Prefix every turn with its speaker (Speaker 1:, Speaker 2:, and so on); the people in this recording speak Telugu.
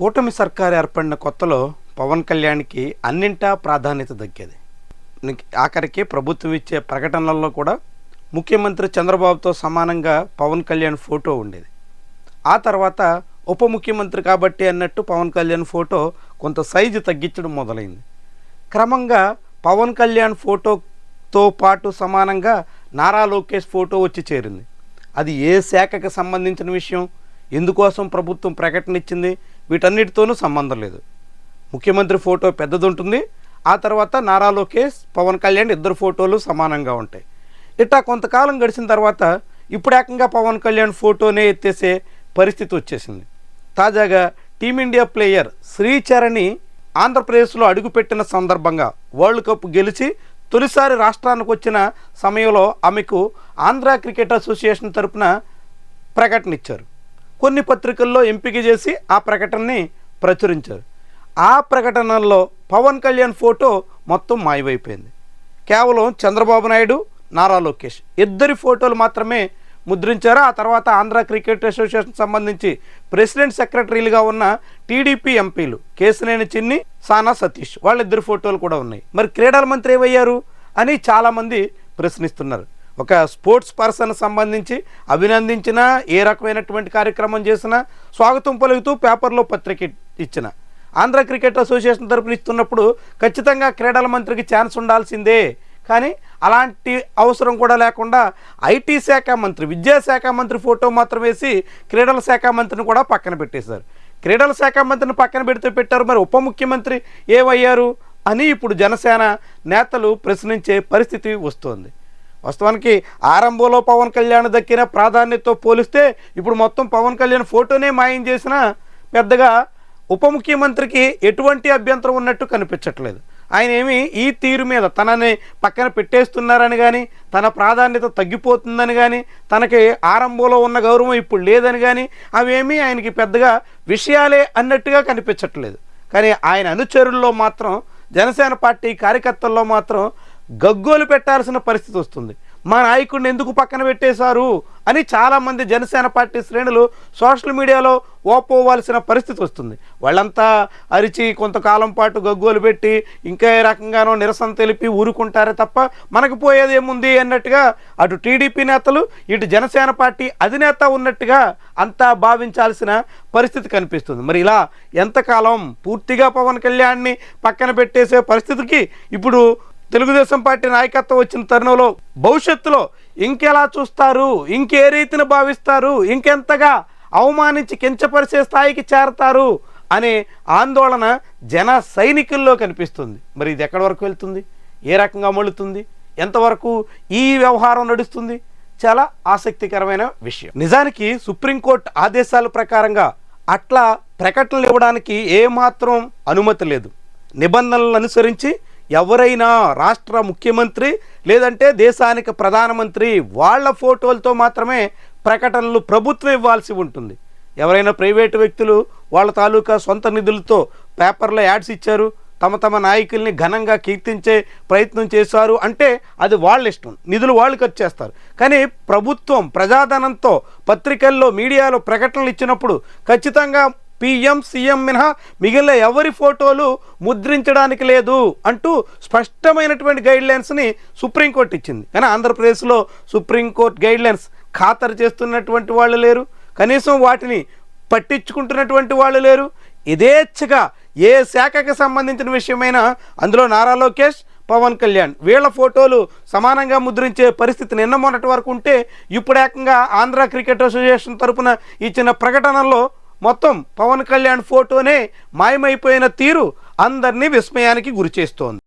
Speaker 1: కూటమి సర్కారు ఏర్పడిన కొత్తలో పవన్ కళ్యాణ్కి అన్నింటా ప్రాధాన్యత దక్కేది. ఆఖరికి ప్రభుత్వం ఇచ్చే ప్రకటనల్లో కూడా ముఖ్యమంత్రి చంద్రబాబుతో సమానంగా పవన్ కళ్యాణ్ ఫోటో ఉండేది. ఆ తర్వాత ఉప ముఖ్యమంత్రి కాబట్టి అన్నట్టు పవన్ కళ్యాణ్ ఫోటో కొంత సైజు తగ్గించడం మొదలైంది. క్రమంగా పవన్ కళ్యాణ్ ఫోటోతో పాటు సమానంగా నారా లోకేష్ ఫోటో వచ్చి చేరింది. అది ఏ శాఖకు సంబంధించిన విషయం? ఎందుకోసం ప్రభుత్వం ప్రకటన ఇచ్చింది? వీటన్నిటితోనూ సంబంధం లేదు. ముఖ్యమంత్రి ఫోటో పెద్దది ఉంటుంది ఆ తర్వాత నారా లోకేష్ పవన్ కళ్యాణ్ ఇద్దరు ఫోటోలు సమానంగా ఉంటాయి. ఇట్టా కొంతకాలం గడిచిన తర్వాత ఇప్పుడు ఏకంగా పవన్ కళ్యాణ్ ఫోటోనే ఎత్తేసే పరిస్థితి వచ్చేసింది. తాజాగా టీమిండియా ప్లేయర్ శ్రీచరణి ఆంధ్రప్రదేశ్లో అడుగుపెట్టిన సందర్భంగా వరల్డ్ కప్ గెలిచి తొలిసారి రాష్ట్రానికి వచ్చిన సమయంలో ఆమెకు ఆంధ్ర క్రికెట్ అసోసియేషన్ తరపున ప్రకటన ఇచ్చారు. కొన్ని పత్రికల్లో ఎంపిక చేసి ఆ ప్రకటనని ప్రచురించారు. ఆ ప్రకటనల్లో పవన్ కళ్యాణ్ ఫోటో మొత్తం మాయమైపోయింది. కేవలం చంద్రబాబు నాయుడు నారా లోకేష్ ఇద్దరి ఫోటోలు మాత్రమే ముద్రించారు. ఆ తర్వాత ఆంధ్ర క్రికెట్ అసోసియేషన్ సంబంధించి ప్రెసిడెంట్ సెక్రటరీలుగా ఉన్న టీడీపీ ఎంపీలు కేసినేని చిన్ని సానా సతీష్ వాళ్ళిద్దరు ఫోటోలు కూడా ఉన్నాయి. మరి క్రీడల మంత్రి ఏమయ్యారు అని చాలామంది ప్రశ్నిస్తున్నారు. ఒక స్పోర్ట్స్ పర్సన్ సంబంధించి అభినందించిన ఏ రకమైనటువంటి కార్యక్రమం చేసినా స్వాగతం పలుకుతూ పేపర్లో పత్రిక ఇచ్చిన. ఆంధ్ర క్రికెట్ అసోసియేషన్ తరపున ఇస్తున్నప్పుడు ఖచ్చితంగా క్రీడల మంత్రికి ఛాన్స్ ఉండాల్సిందే. కానీ అలాంటి అవసరం కూడా లేకుండా ఐటీ శాఖ మంత్రి విద్యాశాఖ మంత్రి ఫోటో మాత్రం వేసి క్రీడల శాఖ మంత్రిని కూడా పక్కన పెట్టేశారు. క్రీడల శాఖ మంత్రిని పక్కన పెడితే పెట్టారు మరి ఉప ముఖ్యమంత్రి ఏమయ్యారు అని ఇప్పుడు జనసేన నేతలు ప్రశ్నించే పరిస్థితి వస్తోంది. వాస్తవానికి ఆరంభంలో పవన్ కళ్యాణ్ దక్కిన ప్రాధాన్యతతో పోలిస్తే ఇప్పుడు మొత్తం పవన్ కళ్యాణ్ ఫోటోనే మాయం చేసిన పెద్దగా ఉప ముఖ్యమంత్రికి ఎటువంటి అభ్యంతరం ఉన్నట్టు కనిపించట్లేదు. ఆయన ఏమి ఈ తీరు మీద తనని పక్కన పెట్టేస్తున్నారని కానీ తన ప్రాధాన్యత తగ్గిపోతుందని కానీ తనకి ఆరంభంలో ఉన్న గౌరవం ఇప్పుడు లేదని కానీ అవేమీ ఆయనకి పెద్దగా విషయాలే అన్నట్టుగా కనిపించట్లేదు. కానీ ఆయన అనుచరుల్లో మాత్రం జనసేన పార్టీ కార్యకర్తల్లో మాత్రం గగ్గోలు పెట్టాల్సిన పరిస్థితి వస్తుంది. మా నాయకుడిని ఎందుకు పక్కన పెట్టేశారు అని చాలామంది జనసేన పార్టీ శ్రేణులు సోషల్ మీడియాలో ఓపోవాల్సిన పరిస్థితి వస్తుంది. వాళ్ళంతా అరిచి కొంతకాలం పాటు గగ్గోలు పెట్టి ఇంకా ఏ రకంగానో నిరసన తెలిపి ఊరుకుంటారే తప్ప మనకు పోయేది ఏముంది అన్నట్టుగా అటు టీడీపీ నేతలు ఇటు జనసేన పార్టీ అధినేత ఉన్నట్టుగా అంతా భావించాల్సిన పరిస్థితి కనిపిస్తుంది. మరి ఇలా ఎంతకాలం పూర్తిగా పవన్ కళ్యాణ్ని పక్కన పెట్టేసే పరిస్థితికి ఇప్పుడు తెలుగుదేశం పార్టీ నాయకత్వం వచ్చిన తరుణంలో భవిష్యత్తులో ఇంకెలా చూస్తారు? ఇంకే రీతిని భావిస్తారు? ఇంకెంతగా అవమానించి కించపరిచే స్థాయికి చేరతారు? అనే ఆందోళన జన సైనికుల్లో కనిపిస్తుంది. మరి ఇది ఎక్కడి వరకు వెళ్తుంది? ఏ రకంగా మళ్ళుతుంది ఎంతవరకు ఈ వ్యవహారం నడుస్తుంది? చాలా ఆసక్తికరమైన విషయం. నిజానికి సుప్రీంకోర్టు ఆదేశాల ప్రకారంగా అట్లా ప్రకటనలు ఇవ్వడానికి ఏమాత్రం అనుమతి లేదు. నిబంధనలను అనుసరించి ఎవరైనా రాష్ట్ర ముఖ్యమంత్రి లేదంటే దేశానికి ప్రధానమంత్రి వాళ్ళ ఫోటోలతో మాత్రమే ప్రకటనలు ప్రభుత్వం ఇవ్వాల్సి ఉంటుంది. ఎవరైనా ప్రైవేటు వ్యక్తులు వాళ్ళ తాలూకా సొంత నిధులతో పేపర్లో యాడ్స్ ఇచ్చారు తమ తమ నాయకుల్ని ఘనంగా కీర్తించే ప్రయత్నం చేశారు అంటే అది వాళ్ళ ఇష్టం నిధులు వాళ్ళు ఖర్చు చేస్తారు. కానీ ప్రభుత్వం ప్రజాధనంతో పత్రికల్లో మీడియాలో ప్రకటనలు ఇచ్చినప్పుడు ఖచ్చితంగా పిఎం సీఎం మినహా మిగిలిన ఎవరి ఫోటోలు ముద్రించడానికి లేదు అంటూ స్పష్టమైనటువంటి గైడ్ లైన్స్ని సుప్రీంకోర్టు ఇచ్చింది. కానీ ఆంధ్రప్రదేశ్లో సుప్రీంకోర్టు గైడ్ లైన్స్ ఖాతరు చేస్తున్నటువంటి వాళ్ళు లేరు. కనీసం వాటిని పట్టించుకుంటున్నటువంటి వాళ్ళు లేరు. యథేచ్ఛగా ఏ శాఖకి సంబంధించిన విషయమైనా అందులో నారా లోకేష్ పవన్ కళ్యాణ్ వీళ్ళ ఫోటోలు సమానంగా ముద్రించే పరిస్థితి నిన్న మొన్నటి వరకు ఉంటే ఇప్పుడు ఏకంగా ఆంధ్ర క్రికెట్ అసోసియేషన్ తరపున ఇచ్చిన ప్రకటనలో మొత్తం పవన్ కళ్యాణ్ ఫోటోనే మాయమైపోయిన తీరు అందరినీ విస్మయానికి గురిచేస్తోంది.